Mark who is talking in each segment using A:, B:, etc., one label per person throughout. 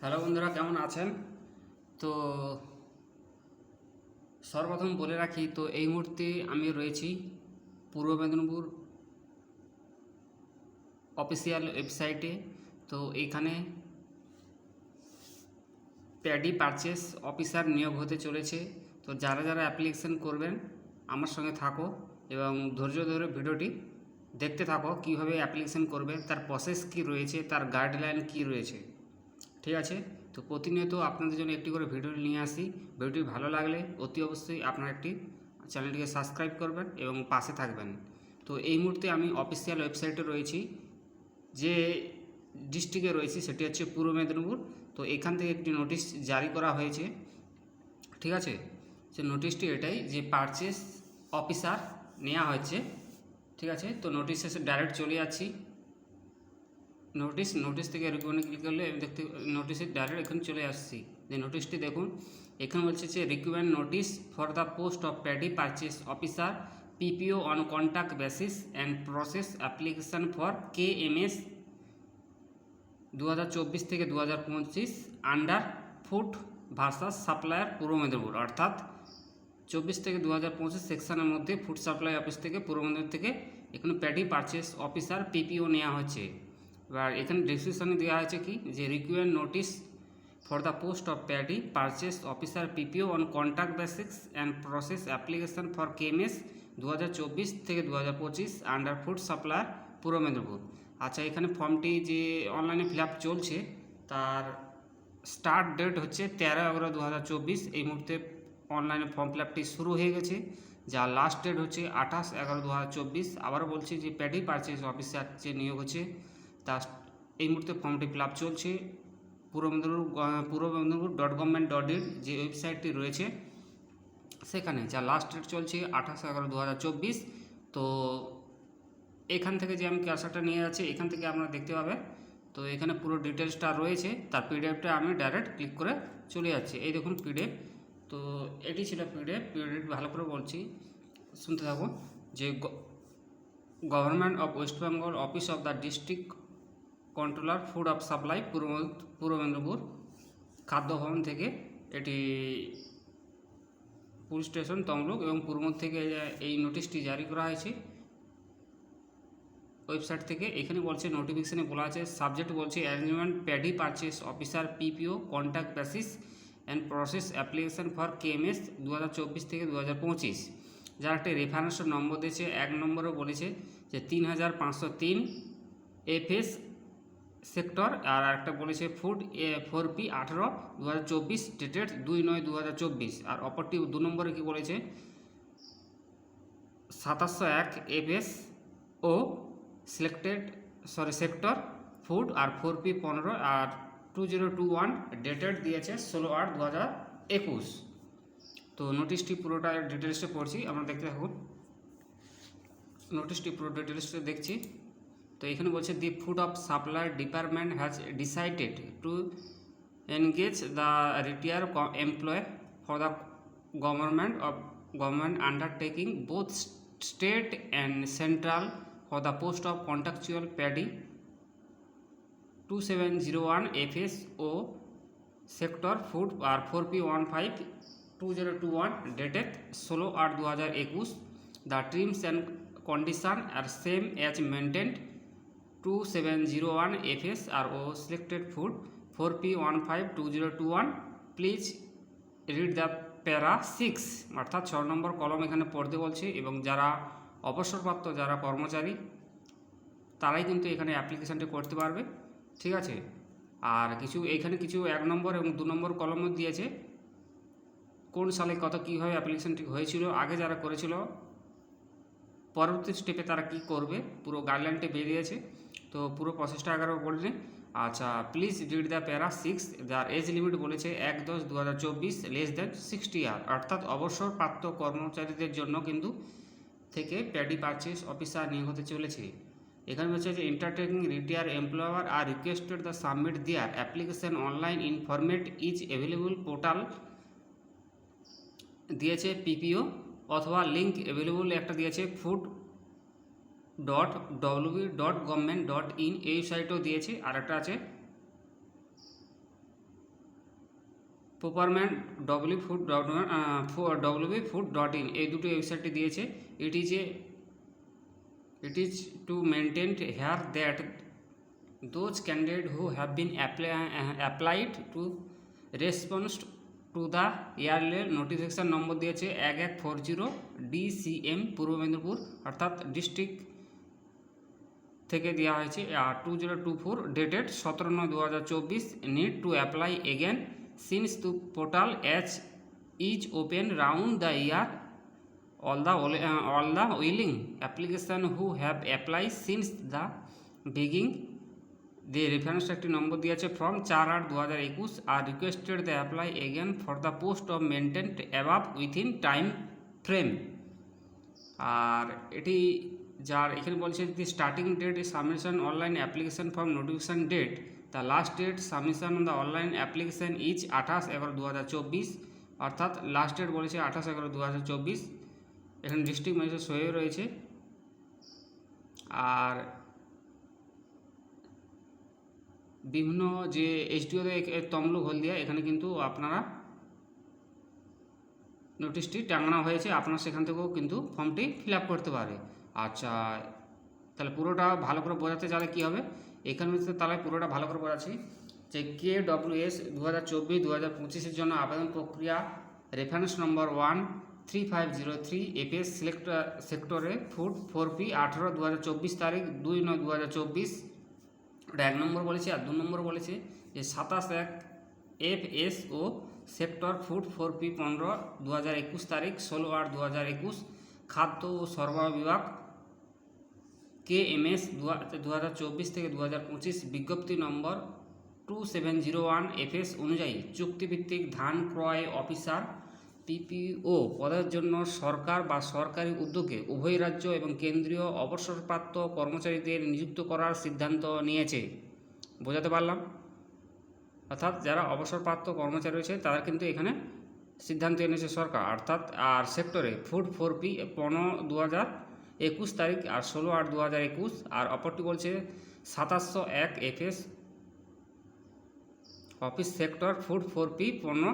A: Hello বন্ধুরা, কেমন আছেন? তো সর্বপ্রথম বলে রাখি, তো এই মুহূর্তে আমি রয়েছি পূর্ব মেদিনীপুর অফিসিয়াল ওয়েবসাইটে তো এইখানে প্যাডি পারচেস অফিসার নিয়োগ হতে চলেছে। তো যারা যারা অ্যাপ্লিকেশন করবেন, আমার সঙ্গে থাকো এবং ধৈর্য ধরে ভিডিওটি দেখতে থাকো, কীভাবে অ্যাপ্লিকেশন করবে, তার প্রসেস কী রয়েছে, তার গাইডলাইন কী রয়েছে। ঠিক আছে? তো প্রতিনিয়ত আপনাদের জন্য একটি করে ভিডিও নিয়ে আসি। ভিডিওটি ভালো লাগলে অতি অবশ্যই আপনারা একটি চ্যানেলটিকে সাবস্ক্রাইব করবেন এবং পাশে থাকবেন। তো এই মুহূর্তে আমি অফিসিয়াল ওয়েবসাইটে রয়েছি। যে ডিস্ট্রিক্টে রয়েছি সেটি হচ্ছে পূর্ব মেদিনীপুর। তো এখান থেকে একটি নোটিশ জারি করা হয়েছে। ঠিক আছে? সে নোটিশটি এটাই যে পারচেস অফিসার নেওয়া হয়েছে। ঠিক আছে? তো নোটিশ এসে ডাইরেক্ট চলে যাচ্ছি। নোটিশ নোটিশ থেকে রিকমেন্ডে ক্লিক করলে দেখতে নোটিশে ডাইরেক্ট এখানে চলে আসছি। যে নোটিশটি দেখুন, এখানে বলছে যে recommend notice for the post of paddy purchase officer PPO on contact basis and process application for K M S দু হাজার চব্বিশ থেকে দু হাজার পঁচিশ আন্ডার ফুড ভার্সাস সাপ্লায়ার পূর্ব মেদিনীপুর। অর্থাৎ চব্বিশ থেকে দু হাজার পঁচিশ সেকশনের মধ্যে ফুড সাপ্লাই অফিস থেকে পূর্ব মেদিনীপুর থেকে এখানে প্যাডি পারচেস অফিসার পিপিও নেওয়া হচ্ছে এবার এখানে ডিসক্রিপশনে দেওয়া আছে কি? যে require notice for the post of paddy purchase officer PPO on contact basics and process application for KMS দু হাজার চব্বিশ থেকে দু হাজার পঁচিশ আন্ডার ফুড সাপ্লায়ার পূর্ব মেদিনীপুর। আচ্ছা এখানে ফর্মটি যে অনলাইনে ফিল চলছে, তার স্টার্ট ডেট হচ্ছে তেরো এগারো দু এই মুহূর্তে অনলাইনে ফর্ম ফিল শুরু হয়ে গেছে, যা লাস্ট ডেট হচ্ছে আঠাশ এগারো দু হাজার চব্বিশ। আবারও বলছি যে প্যাডি পারচেস অফিসার যে নিয়োগ হচ্ছে তা এই মুহূর্তে ফর্মটি ফিল আপ চলছে। Purba Medinipur Purba Medinipur dot government dot in যে ওয়েবসাইটটি রয়েছে, সেখানে যা লাস্ট ডেট চলছে আঠাশ এগারো দু হাজার চব্বিশ। তো এখান থেকে যে আমি ক্যাশারটা নিয়ে যাচ্ছি, এখান থেকে আপনারা দেখতে পাবে তো এখানে পুরো ডিটেলসটা রয়েছে, তার পিডিএফটা আমি ডাইরেক্ট ক্লিক করে চলে যাচ্ছি। এই দেখুন পিডিএফ তো এটি ছিল পিডিএফ পিডিএফ ভালো করে বলছি, শুনতে থাকো যে government of West Bengal, office of the district controller food of supply Purba Purba Medinipur খাদ্য ভবন থেকে এটি পুলিশ স্টেশন, তমলুক এবং পূর্ব থেকে এই নোটিশটি জারি করা হয়েছে। ওয়েবসাইট থেকে এখানে বলছে নোটিফিকেশনে বলা আছে সাবজেক্ট বলছে arrangement paddy purchase officer PPO contact basis and process application for KMS দু হাজার চব্বিশ থেকে দু হাজার পঁচিশ। যার একটা রেফারেন্স নম্বর দিয়েছে, এক নম্বরও বলেছে যে তিন হাজার পাঁচশো তিন এফএস সেক্টর, আর একটা বলেছে ফুড এ ফোর পি আঠেরো দু হাজার চব্বিশ ডেটেড দুই নয় দু হাজার চব্বিশ। আর অপরটি দু নম্বরে কি বলেছে? সাতাশশো এক FS O selected sorry sector food R four P পনেরো, আর two zero two one dated দিয়েছে ষোলো আট দু হাজার একুশ। তো নোটিশটি পুরোটা ডিটেলসটা পড়ছি, আমরা দেখতে থাকুন। নোটিশটি পুরো ডিটেলসটা দেখছি। তো এখানে বলছে the food of supply department has decided to engage the retire employ for the government of government undertaking both state and central for the post of contractual paddy two seven zero one FS O sector food R four P one five two zero two one dated ষোলো আট দু হাজার একুশ। The terms and condition are same as mentioned two seven zero one F S R O selected food four P one five two zero two one please read the para six অর্থাৎ ছ নম্বর কলম এখানে পড়তে বলছে এবং যারা অবসরপ্রাপ্ত, যারা কর্মচারী, তারাই কিন্তু এখানে অ্যাপ্লিকেশানটি করতে পারবে। ঠিক আছে? আর কিছু, এখানে কিছু এক নম্বর এবং দু নম্বর কলমও দিয়েছে কোন সালে কত কীভাবে অ্যাপ্লিকেশানটি হয়েছিল, আগে যারা করেছিল, পরবর্তী স্টেপে তারা কি করবে, পুরো গাইডলাইনটি বেরিয়েছে। তো পুরো প্রসেসটা একবার বললেন আচ্ছা please read the para six যার এজ লিমিট বলেছে এক দশ দু হাজার চব্বিশ লেস দেন সিক্সটি ইয়ার অর্থাৎ অবসরপ্রাপ্ত কর্মচারীদের জন্য কিন্তু থেকে প্যাডি পারচেস অফিসার নিয়োগ হতে চলেছে। এখানে বলছে যে entertaining retire employer are requested the submit their application online in is available portal দিয়েছে পিপিও অথবা লিঙ্ক অ্যাভেলেবল একটা দিয়েছে food dot W dot government dot in এই সাইটও দিয়েছে আর একটা আছে প্রপারম্যান W food WB food dot in এই দুটো ওয়েবসাইটটি দিয়েছে। It is a it is to mention here that those candidate who have been applied to response to the yearly notification নম্বর দিয়েছে, এক এক four zero DCM Purba Medinipur, অর্থাৎ ডিস্ট্রিক্ট থেকে দেওয়া হয়েছে two zero two four dated সতেরো নয় দু হাজার চব্বিশ need to apply again since to portal H is open round the year the uh, all the willing application who have applied since the beginning the reference একটি নম্বর দিয়েছে from চার আট দু হাজার একুশ আর requested the apply again for the post of mentioned above within time frame আর এটি যার এখানে বলছে the starting date submission online application form notification date the last date submission on the online application is আঠাশ এগারো দু অর্থাৎ last date বলেছে আঠাশ এগারো দু এখানে ডিস্ট্রিক্ট ম্যাজিস্ট্রেট সহিও রয়েছে। আর বিভিন্ন যে এইচডিওতে তমলুক হলদিয়া, এখানে কিন্তু আপনারা নোটিশটি টাঙানো হয়েছে। আপনারা সেখান থেকেও কিন্তু ফর্মটি ফিল করতে পারে। আচ্ছা তাহলে পুরোটা ভালো করে বোঝাতে চাইলে কী হবে? এখানে তাহলে পুরোটা ভালো করে বোঝাচ্ছি যে কে ডব্লিউ এস দু হাজার চব্বিশ দু হাজার পঁচিশের জন্য আবেদন প্রক্রিয়া রেফারেন্স নম্বর one three five zero three APS select সেক্টরে ফুড ফোর পি আঠেরো দু হাজার চব্বিশ তারিখ, দুই নয় দু হাজার চব্বিশ। ওটা এক নম্বর বলেছে আর দু নম্বর বলেছে যে সাতাশ এক F S O sector food four P পনেরো দু হাজার একুশ তারিখ, ষোলো আট দু হাজার একুশ। খাদ্য ও সরবরাহ বিভাগ কে এম এস দু হাজার চব্বিশ থেকে দু হাজার পঁচিশ বিজ্ঞপ্তি নম্বর two seven zero one FS অনুযায়ী চুক্তিভিত্তিক ধান ক্রয় অফিসার, পিপিও পদের জন্য সরকার বা সরকারি উদ্যোগে উভয় রাজ্য এবং কেন্দ্রীয় অবসরপ্রাপ্ত কর্মচারীদের নিযুক্ত করার সিদ্ধান্ত নিয়েছে। বোঝাতে পারলাম? অর্থাৎ যারা অবসরপ্রাপ্ত কর্মচারী রয়েছে তারা কিন্তু এখানে সিদ্ধান্ত এনেছে সরকার। অর্থাৎ আর সেক্টরে ফুড ফোর পি পনেরো দু হাজার একুশ তারিখ আর ষোলো আট দু হাজার একুশ, আর অপরটি বলছে সাতাশশো এক FS office sector food four P পণ্য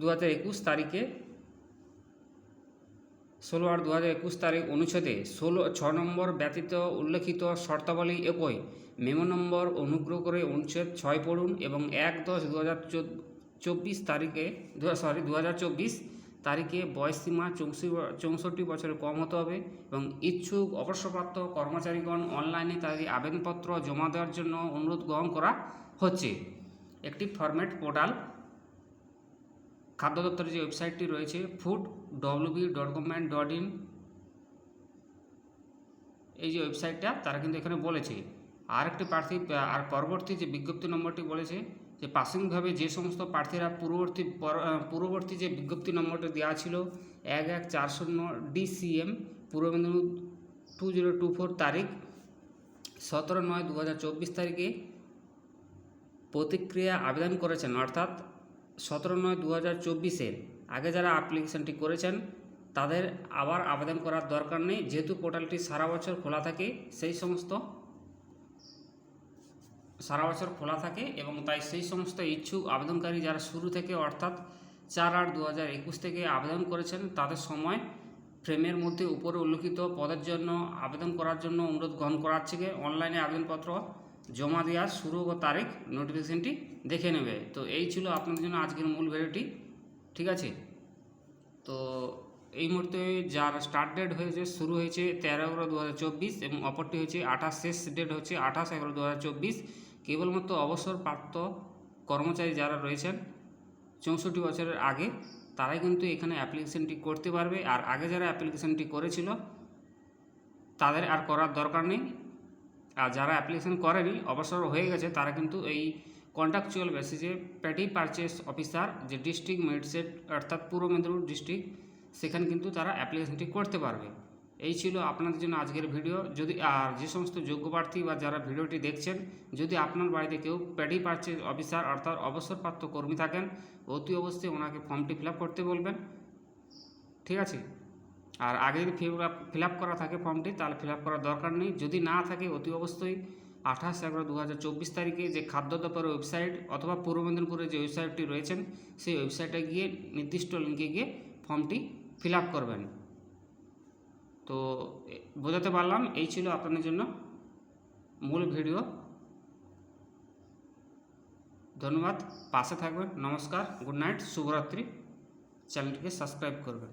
A: দু হাজার একুশ তারিখে, ষোলো আট দু হাজার একুশ তারিখ অনুচ্ছেদে ষোলো ছ নম্বর ব্যতীত উল্লেখিত শর্তাবলী একই। মেমো নম্বর অনুগ্রহ করে অনুচ্ছেদ ছয় পড়ুন এবং এক দশ দু হাজার চব্বিশ তারিখে সরি দু হাজার চব্বিশ তারিখে বয়সসীমা চৌষট্টি চৌষট্টি বছরের কম হতে হবে এবং ইচ্ছুক, অবসরপ্রাপ্ত কর্মচারীগণ অনলাইনে তাদের আবেদনপত্র জমা দেওয়ার জন্য অনুরোধ গ্রহণ করা হচ্ছে। একটি ফরম্যাট পোর্টাল খাদ্য দপ্তরের যে ওয়েবসাইটটি রয়েছে food WB dot government dot in এই যে ওয়েবসাইটটা, তারা কিন্তু এখানে বলেছে। আর একটি প্রার্থী আর পরবর্তী যে বিজ্ঞপ্তি নম্বরটি বলেছে যে প্রাসঙ্গিকভাবে যে সমস্ত প্রার্থীরা পূর্ববর্তী পূর্ববর্তী যে বিজ্ঞপ্তি নম্বরটি দেওয়া ছিল, এক এক চার শূন্য DCM, Purba Medinipur two zero two four তারিখ, সতেরো নয় দু হাজার চব্বিশ তারিখে প্রতিক্রিয়া আবেদন করেছেন। অর্থাৎ সতেরো নয় দু হাজার চব্বিশের আগে যারা অ্যাপ্লিকেশনটি করেছেন, তাদের আবার আবেদন করার দরকার নেই। যেহেতু পোর্টালটি সারা বছর খোলা থাকে, সেই সমস্ত সারা বছর খোলা থাকে এবং তাই সেই সমস্ত ইচ্ছুক আবেদনকারী যারা শুরু থেকে অর্থাৎ চার আট দু হাজার একুশ থেকে আবেদন করেছেন, তাদের সময় ফ্রেমের মধ্যে উপরে উল্লেখিত পদের জন্য আবেদন করার জন্য অনুরোধ গ্রহণ করা হচ্ছে অনলাইনে আবেদনপত্র জমা দেওয়ার শুরু ও তারিখ নোটিফিকেশানটি দেখে নেবে। তো এই ছিল আপনাদের জন্য আজকের মূল ভিডিওটি, ঠিক আছে? তো এই মুহূর্তে যার স্টার্ট ডেট হয়েছে, শুরু হয়েছে তেরো এগারো দু এবং অপরটি হয়েছে আঠাশ, শেষ ডেট হচ্ছে আঠাশ এগারো দু কেবলমাত্র অবসরপ্রাপ্ত কর্মচারী যারা রয়েছেন, চৌষট্টি বছরের আগে তারাই কিন্তু এখানে অ্যাপ্লিকেশনটি করতে পারবে। আর আগে যারা অ্যাপ্লিকেশনটি করেছিল, তাদের আর করার দরকার নেই। আর যারা অ্যাপ্লিকেশন করেনি, অবসর হয়ে গেছে, তারা কিন্তু এই কন্ট্রাকচুয়াল বেসিসে প্যাটি পারচেস অফিসার যে ডিস্ট্রিক্ট ম্যাজিস্ট্রেট অর্থাৎ পূর্ব মেদিনীপুর ডিস্ট্রিক্ট সেখানে কিন্তু তারা অ্যাপ্লিকেশনটি করতে পারবে। এই ছিল আপনাদের জন্য আজকের ভিডিও। যদি, আর যে সমস্ত যোগ্য প্রার্থী বা যারা ভিডিওটি দেখছেন, যদি আপনার বাড়িতে কেউ প্যাডি পারচেস অফিসার অর্থাৎ অবসরপ্রাপ্ত কর্মী থাকেন, অতি অবশ্যই ওনাকে ফর্মটি ফিল করতে বলবেন। ঠিক আছে? আর আগে যদি ফিল করা থাকে ফর্মটি, তাহলে ফিল করার দরকার নেই। যদি না থাকে, অতি অবশ্যই আঠাশ এগারো দু তারিখে যে খাদ্য দপ্তরের ওয়েবসাইট অথবা পূর্ব মেদিনীপুরের যে ওয়েবসাইটটি রয়েছেন, সেই ওয়েবসাইটে গিয়ে নির্দিষ্ট লিঙ্কে গিয়ে ফর্মটি ফিল করবেন। তো এ, বোঝাতে পারলাম এই ছিল আপনাদের জন্য মূল ভিডিও। ধন্যবাদ পাশে থাকবেন নমস্কার গুড নাইট শুভরাত্রি। চ্যানেলটিকে সাবস্ক্রাইব করবেন।